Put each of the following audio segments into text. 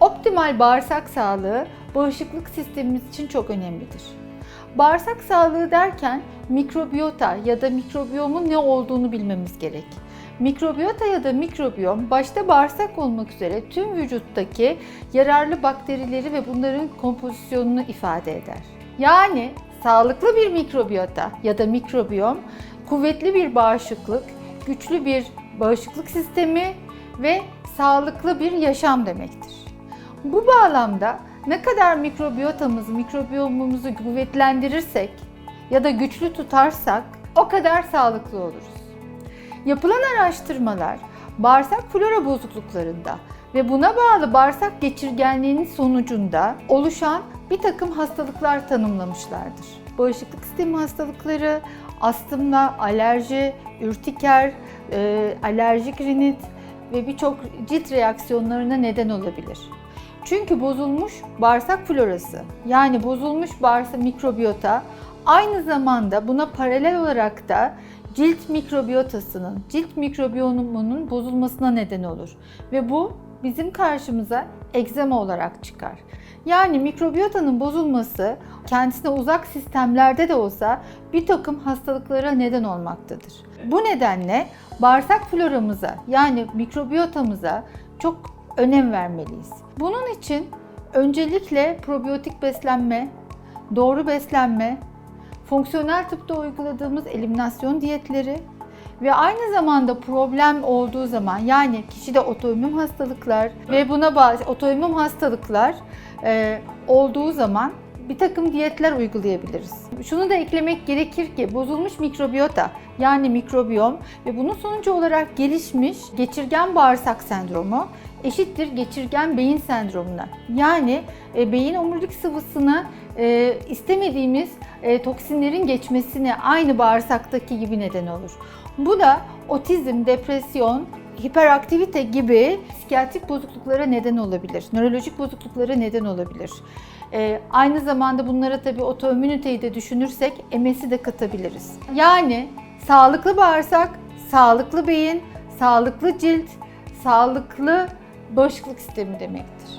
Optimal bağırsak sağlığı bağışıklık sistemimiz için çok önemlidir. Bağırsak sağlığı derken mikrobiyota ya da mikrobiyomun ne olduğunu bilmemiz gerek. Mikrobiyota ya da mikrobiyom başta bağırsak olmak üzere tüm vücuttaki yararlı bakterileri ve bunların kompozisyonunu ifade eder. Yani sağlıklı bir mikrobiyota ya da mikrobiyom kuvvetli bir bağışıklık, güçlü bir bağışıklık sistemi ve sağlıklı bir yaşam demektir. Bu bağlamda ne kadar mikrobiyotamızı, mikrobiyomumuzu kuvvetlendirirsek ya da güçlü tutarsak o kadar sağlıklı oluruz. Yapılan araştırmalar bağırsak flora bozukluklarında ve buna bağlı bağırsak geçirgenliğinin sonucunda oluşan bir takım hastalıklar tanımlamışlardır. Bağışıklık sistemi hastalıkları, astımla, alerji, ürtiker, e, alerjik rinit ve birçok cilt reaksiyonlarına neden olabilir. Çünkü bozulmuş bağırsak florası yani bozulmuş bağırsak mikrobiyota aynı zamanda buna paralel olarak da cilt mikrobiyotasının, cilt mikrobiyomunun bozulmasına neden olur. Ve bu bizim karşımıza egzama olarak çıkar. Yani mikrobiyotanın bozulması kendisine uzak sistemlerde de olsa bir takım hastalıklara neden olmaktadır. Bu nedenle bağırsak floramıza yani mikrobiyotamıza çok önem vermeliyiz. Bunun için öncelikle probiyotik beslenme, doğru beslenme, fonksiyonel tıpta uyguladığımız eliminasyon diyetleri ve aynı zamanda problem olduğu zaman yani kişide otoimmün hastalıklar ve buna bağlı otoimmün hastalıklar e, olduğu zaman bir takım diyetler uygulayabiliriz. Şunu da eklemek gerekir ki bozulmuş mikrobiyota yani mikrobiyom ve bunun sonucu olarak gelişmiş geçirgen bağırsak sendromu eşittir geçirgen beyin sendromuna. Yani e, beyin omurilik sıvısını e, istemediğimiz e, toksinlerin geçmesine aynı bağırsaktaki gibi neden olur. Bu da otizm, depresyon, hiperaktivite gibi psikiyatrik bozukluklara neden olabilir. Nörolojik bozukluklara neden olabilir. Ee, aynı zamanda bunlara tabii otoimmüniteyi de düşünürsek MS'i de katabiliriz. Yani sağlıklı bağırsak, sağlıklı beyin, sağlıklı cilt, sağlıklı bağışıklık sistemi demektir.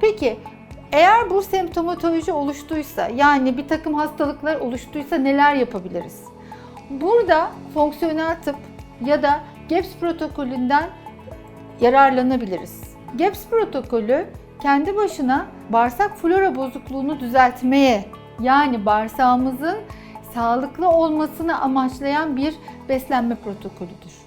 Peki eğer bu semptomatoloji oluştuysa yani bir takım hastalıklar oluştuysa neler yapabiliriz? Burada fonksiyonel tıp ya da GAPS protokolünden yararlanabiliriz. GAPS protokolü kendi başına bağırsak flora bozukluğunu düzeltmeye yani bağırsağımızın sağlıklı olmasını amaçlayan bir beslenme protokolüdür.